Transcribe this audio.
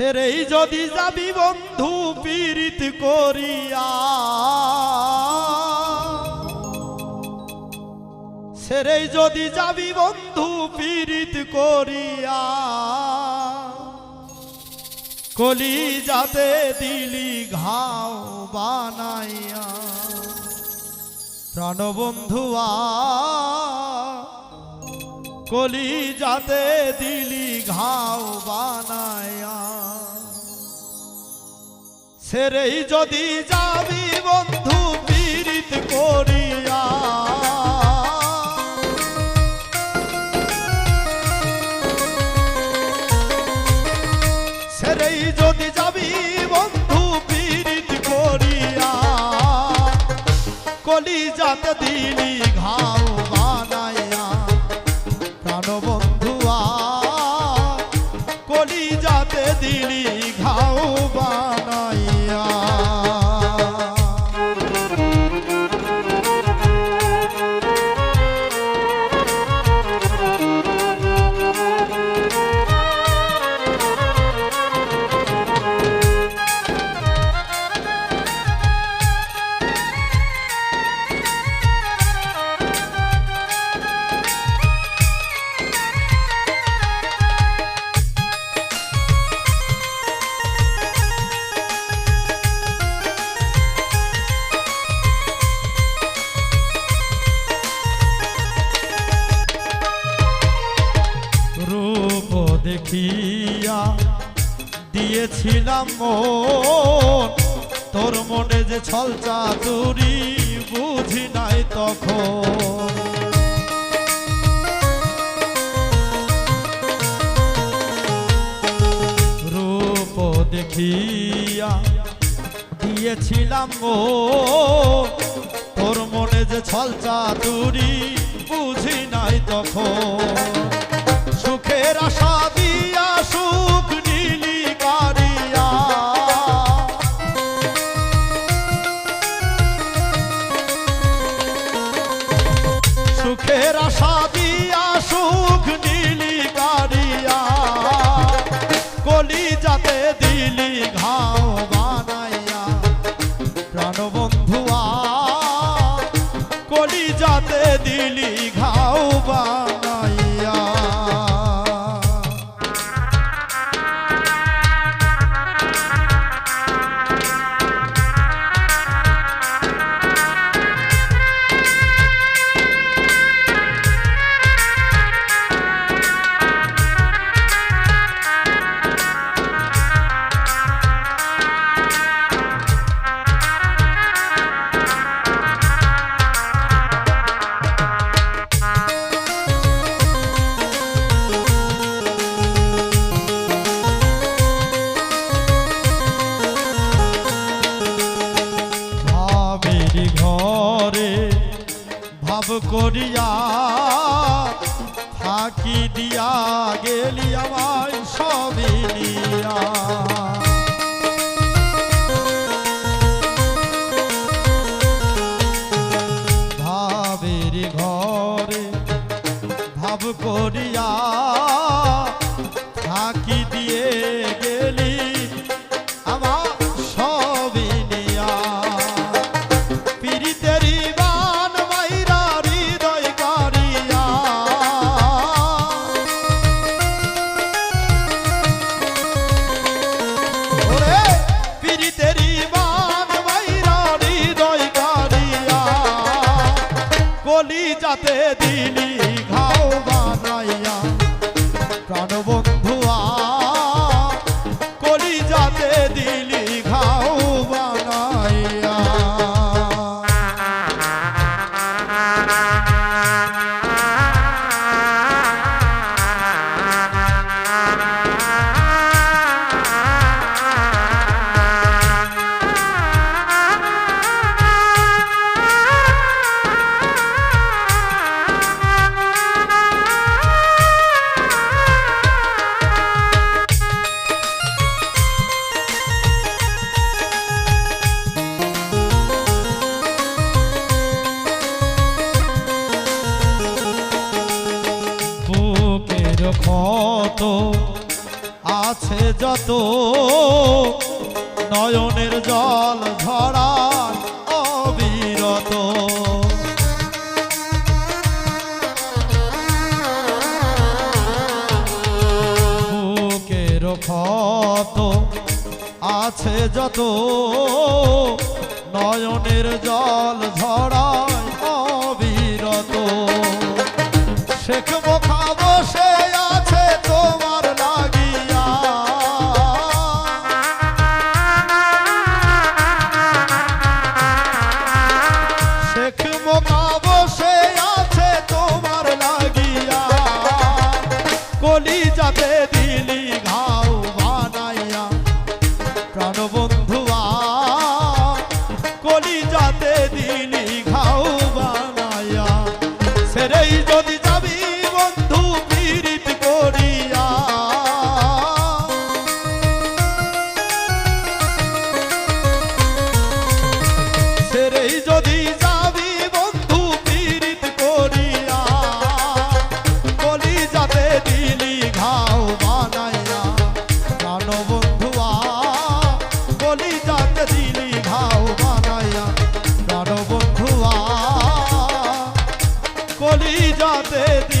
সেরেই যদি যাবি বন্ধু পীড়িত করিয়া। সেরেই যদি যাবি বন্ধু পীড়িত করিয়া। কলি যাতে দিলি ঘাও বানাইয়া। প্রাণবন্ধুয়া কলি যাতে দিলি ঘাও বানায়া সেরেই যদি যাবি বন্ধু, পীড়িত করিয়া। সেরেই যদি যাবি বন্ধু, পীড়িত করিয়া। কলি যাতে দিলি ঘাও বানাইয়া। প্রাণবন্ধুয়া কলি যাতে দিলি ঘাও বানাইয়া। দেখিয়া দিয়েছিলাম মন। তোর মনে যে ছল চাতুরি বুঝি নাই তখন। রূপ দেখিয়া দিয়েছিলাম ও তোর মনে যে ছল চাতুরি বুঝি নাই তখন। সুখের আশা কারিয়া। কারিয়া। কলি যাতে দিলি ঘাও বানাইয়া। কলি যাতে দিলি ঘাও বানাইয়া। করিয়া ফাঁকি দিয়া গেলি আমায় সবই নিয়া। ভাবের ঘরে ভাব করিয়া ফাঁকি যাতে দিলি যে ক্ষত আছে যত নয়নের জল ঝরার অবিরত। বুকের ক্ষত আছে যত নয়নের জল ঝরা সাথে